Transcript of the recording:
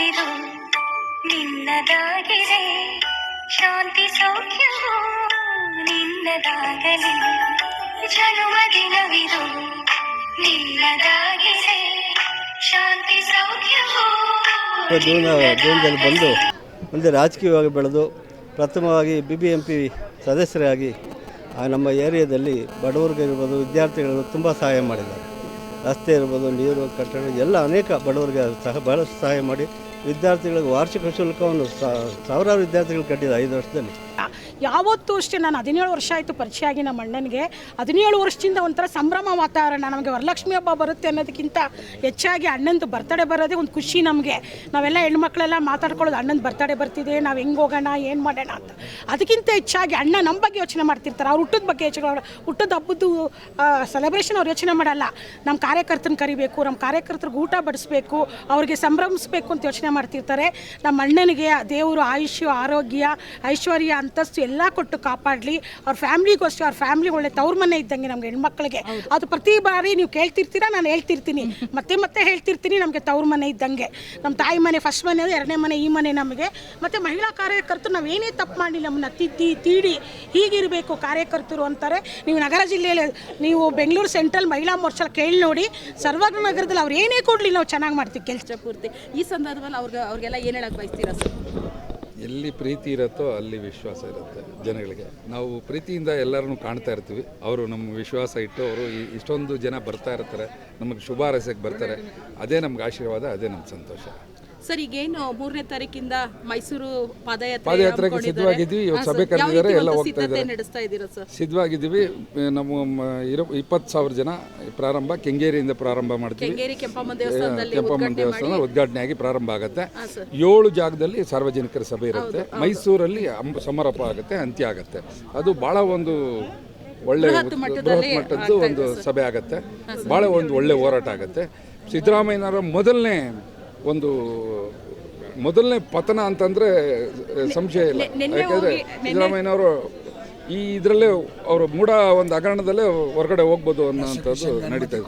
ದಿನವಿದು ನಿನ್ನದಾಗಿದೆ. ಶಾಂತಿ ಸೌಖ್ಯವು ನಿನ್ನದಾಗಲಿ. ಜನುಮ ದಿನವಿದು ನಿನ್ನದಾಗಿದೆ. ಶಾಂತಿ ಸೌಖ್ಯವು ಜೀವನ ಜೀವನದಲ್ಲಿ ಬಂದು ಮುಂದೆ ರಾಜಕೀಯವಾಗಿ ಬೆಳೆದು ಪ್ರಥಮವಾಗಿ ಬಿ ಬಿ ಎಂ ಪಿ ಸದಸ್ಯರಾಗಿ ನಮ್ಮ ಏರಿಯಾದಲ್ಲಿ ಬಡವರಿಗಿರ್ಬೋದು ವಿದ್ಯಾರ್ಥಿಗಳು ತುಂಬ ಸಹಾಯ ಮಾಡಿದ್ದಾರೆ. ರಸ್ತೆ ಇರ್ಬೋದು, ನೀರು, ಕಟ್ಟಡ, ಎಲ್ಲ ಅನೇಕ ಬಡವರಿಗೆ ಸಹ ಬಹಳ ಸಹಾಯ ಮಾಡಿ ವಿದ್ಯಾರ್ಥಿಗಳಿಗೆ ವಾರ್ಷಿಕ ಶುಲ್ಕವನ್ನು ಸಾವಿರಾರು ವಿದ್ಯಾರ್ಥಿಗಳು ಕಟ್ಟಿದ ಐದು ವರ್ಷದಲ್ಲಿ. ಯಾವತ್ತೂ ಅಷ್ಟೇ ನಾನು ಹದಿನೇಳು ವರ್ಷ ಆಯಿತು ಪರಿಚಯ ಆಗಿ ನಮ್ಮ ಅಣ್ಣನಿಗೆ. ಹದಿನೇಳು ವರ್ಷದಿಂದ ಒಂಥರ ಸಂಭ್ರಮ ವಾತಾವರಣ, ನಮಗೆ ವರಲಕ್ಷ್ಮಿ ಹಬ್ಬ ಬರುತ್ತೆ ಅನ್ನೋದಕ್ಕಿಂತ ಹೆಚ್ಚಾಗಿ ಅಣ್ಣಂದು ಬರ್ತಡೇ ಬರೋದೇ ಒಂದು ಖುಷಿ ನಮಗೆ. ನಾವೆಲ್ಲ ಹೆಣ್ಮಕ್ಳೆಲ್ಲ ಮಾತಾಡ್ಕೊಳ್ಳೋದು ಅಣ್ಣನ ಬರ್ತಡೇ ಬರ್ತಿದೆ, ನಾವು ಹೆಂಗೆ ಹೋಗೋಣ, ಏನು ಮಾಡೋಣ? ಅಂತ. ಅದಕ್ಕಿಂತ ಹೆಚ್ಚಾಗಿ ಅಣ್ಣ ನಮ್ಮ ಬಗ್ಗೆ ಯೋಚನೆ ಮಾಡ್ತಿರ್ತಾರೆ. ಅವ್ರು ಹುಟ್ಟದ ಬಗ್ಗೆ ಯೋಚನೆ ಹುಟ್ಟದ ಹಬ್ಬದ್ದು ಸೆಲೆಬ್ರೇಷನ್ ಅವ್ರು ಯೋಚನೆ ಮಾಡಲ್ಲ. ನಮ್ಮ ಕಾರ್ಯಕರ್ತನ ಕರಿಬೇಕು ನಮ್ಮ ಕಾರ್ಯಕರ್ತರಿಗೆ ಊಟ ಬಡಿಸ್ಬೇಕು ಅವ್ರಿಗೆ ಸಂಭ್ರಮಿಸ್ಬೇಕು ಅಂತ ಯೋಚನೆ ಮಾಡ್ತಿರ್ತಾರೆ. ನಮ್ಮ ಅಣ್ಣನಿಗೆ ದೇವರು ಆಯುಷ್ಯ ಆರೋಗ್ಯ ಐಶ್ವರ್ಯ ಅಂತಸ್ತು ಎಲ್ಲ ಕೊಟ್ಟು ಕಾಪಾಡಲಿ. ಅವ್ರ ಫ್ಯಾಮ್ಲಿಗೂ ಅಷ್ಟೇ ಅವ್ರ ಫ್ಯಾಮ್ಲಿ ಒಳ್ಳೆ ತವ್ರ ಮನೆ ಇದ್ದಂಗೆ ನಮ್ಗೆ ಹೆಣ್ಮಕ್ಳಿಗೆ. ಅದು ಪ್ರತಿ ಬಾರಿ ನೀವು ಕೇಳ್ತಿರ್ತೀರಾ ನಾನು ಹೇಳ್ತಿರ್ತೀನಿ. ಮತ್ತೆ ಮತ್ತೆ ಹೇಳ್ತಿರ್ತೀನಿ ನಮಗೆ ತವ್ರ ಮನೆ ಇದ್ದಂಗೆ. ನಮ್ಮ ತಾಯಿ ಮನೆ ಫಸ್ಟ್ ಮನೆ ಅದು ಎರಡನೇ ಮನೆ ಈ ಮನೆ ನಮಗೆ. ಮತ್ತು ಮಹಿಳಾ ಕಾರ್ಯಕರ್ತರು ನಾವೇನೇ ತಪ್ಪು ಮಾಡಿ ನಮ್ಮನ್ನ ತಿದ್ದಿ ತೀಡಿ ಹೀಗಿರಬೇಕು ಕಾರ್ಯಕರ್ತರು ಅಂತಾರೆ. ನೀವು ನಗರ ಜಿಲ್ಲೆಯಲ್ಲಿ ನೀವು ಬೆಂಗಳೂರು ಸೆಂಟ್ರಲ್ ಮಹಿಳಾ ಮೋರ್ಚಾ ಕೇಳಿ ನೋಡಿ ಸರ್ವಗ್ರ ನಗರದಲ್ಲಿ ಅವ್ರು ಏನೇ ಕೊಡಲಿ ನಾವು ಚೆನ್ನಾಗಿ ಮಾಡ್ತೀವಿ ಕೆಲಸ ಪೂರ್ತಿ. ಈ ಸಂದರ್ಭದಲ್ಲಿ ಅವ್ರಿಗೆ ಅವ್ರಿಗೆಲ್ಲ ಏನು ಹೇಳಕ್ ಬಯಸ್ತೀರಾ ಸರ್? ಎಲ್ಲಿ ಪ್ರೀತಿ ಇರುತ್ತೋ ಅಲ್ಲಿ ವಿಶ್ವಾಸ ಇರುತ್ತೆ ಜನಗಳಿಗೆ. ನಾವು ಪ್ರೀತಿಯಿಂದ ಎಲ್ಲರನ್ನು ಕಾಣ್ತಾ ಇರ್ತೀವಿ. ಅವರು ನಮ್ಮ ವಿಶ್ವಾಸ ಇಟ್ಟು ಅವರು ಇಷ್ಟೊಂದು ಜನ ಬರ್ತಾ ಇರ್ತಾರೆ. ನಮಗೆ ಶುಭ ಹಾರೈಸಕ್ಕೆ ಬರ್ತಾರೆ. ಅದೇ ನಮ್ಗೆ ಆಶೀರ್ವಾದ, ಅದೇ ನಮ್ಮ ಸಂತೋಷ. ಸರ್ ಈಗೇನು ಮೂರನೇ ತಾರೀಕಿಂದ ಮೈಸೂರು ಪಾದಯಾತ್ರೆ. ಸಿದ್ಧವಾಗಿದ್ವಿ, ಇವತ್ತು ಸಭೆ ಕರೆದಿದ್ದಾರೆ, ಎಲ್ಲ ಹೋಗ್ತಾ ಇದ್ದಾರೆ. ಸಿದ್ಧವಾಗಿದ್ದೀವಿ. ನಮ್ಮ ಇರೋ ಇಪ್ಪತ್ತು ಸಾವಿರ ಜನ ಪ್ರಾರಂಭ ಕೆಂಗೇರಿಯಿಂದ ಪ್ರಾರಂಭ ಮಾಡ್ತೀವಿ. ಕೆಂಗೇರಿ ಕೆಂಪಮ್ಮ ದೇವಸ್ಥಾನ ಉದ್ಘಾಟನೆ ಆಗಿ ಪ್ರಾರಂಭ ಆಗುತ್ತೆ. ಏಳು ಜಾಗದಲ್ಲಿ ಸಾರ್ವಜನಿಕರ ಸಭೆ ಇರುತ್ತೆ. ಮೈಸೂರಲ್ಲಿ ಸಮಾರೋಪ ಆಗುತ್ತೆ ಅಂತ್ಯ ಆಗುತ್ತೆ. ಅದು ಬಹಳ ಒಂದು ಒಳ್ಳೆ ಬೃಹತ್ ಬೃಹತ್ ಮಟ್ಟದ್ದು ಒಂದು ಸಭೆ ಆಗುತ್ತೆ. ಬಹಳ ಒಂದು ಒಳ್ಳೆ ಹೋರಾಟ ಆಗುತ್ತೆ. ಸಿದ್ದರಾಮಯ್ಯನವರ ಮೊದಲನೇ ಒಂದು ಮೊದಲನೇ ಪತನ ಅಂತಂದ್ರೆ ಸಂಶಯ ಇಲ್ಲ. ಯಾಕೆಂದರೆ ಸಿದ್ದರಾಮಯ್ಯನವರು ಈ ಇದರಲ್ಲೇ ಅವರು ಮೂಢ ಒಂದು ಹಗರಣದಲ್ಲೇ ಹೊರಗಡೆ ಹೋಗ್ಬೋದು ಅನ್ನೋಂಥದ್ದು ನಡೀತಾ ಇದೆ.